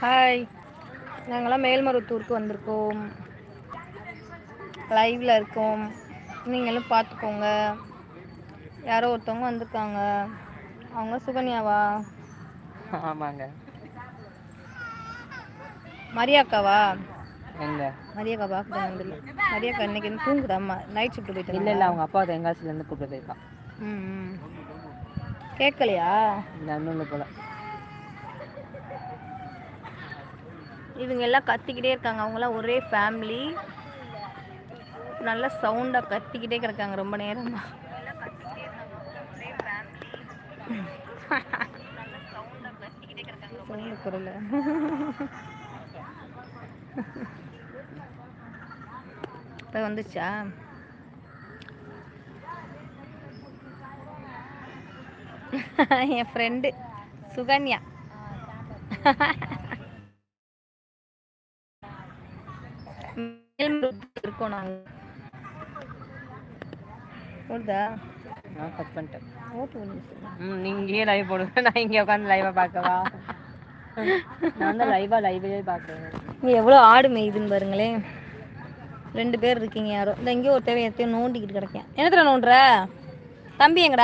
Hi நாங்களாம் மேல்மருவத்தூருக்கு வந்திருக்கோம். லைவ்ல இருக்கோம். நீங்களும் பார்த்துக்கோங்க. யாரோ ஒருத்தவங்க வந்திருக்காங்க. அவங்க சுகன்யாவா? ஆமாங்க. மரியாக்காவா? எங்க? மரியாக்கா பார்க்க வந்துடல மரியாக்கா இன்னைக்கு தூங்குதா? நைட் ஷிஃப்ட் போயிட்டு இல்ல இல்ல அவங்க அப்பா தென்காசில இருந்து கூப்பிட்டு போயிருக்கான். ம். கேட்கலையா? நன்னுள்ள போல. இவங்க எல்லாம் கத்திக்கிட்டே இருக்காங்க. அவங்களாம் ஒரே ஃபேமிலி நல்ல சவுண்டாக கத்திக்கிட்டே கிடக்காங்க ரொம்ப நேரமா. குரல இப்போ வந்துச்சா? என் ஃப்ரெண்டு சுகன்யா. இருக்கோம் நாங்கள் போடுதா நான் கட் பண்ணிட்டேன் ம் நீங்க லைவ் போடுங்க நான் இங்கே உட்காந்து லைவா பார்க்கவா? நான் தான் லைவா லைவ்லயே பார்க்குறேன் இங்கே எவ்வளோ ஆடு மேயுதுன்னு பாருங்களேன். ரெண்டு பேர் இருக்கீங்க யாரோ. இந்த எங்கேயோ ஒரு தேவை எத்தையும் நோண்டிக்கிட்டு கிடைக்கேன். என்னத்துல நோண்டுற? தம்பி எங்கடா?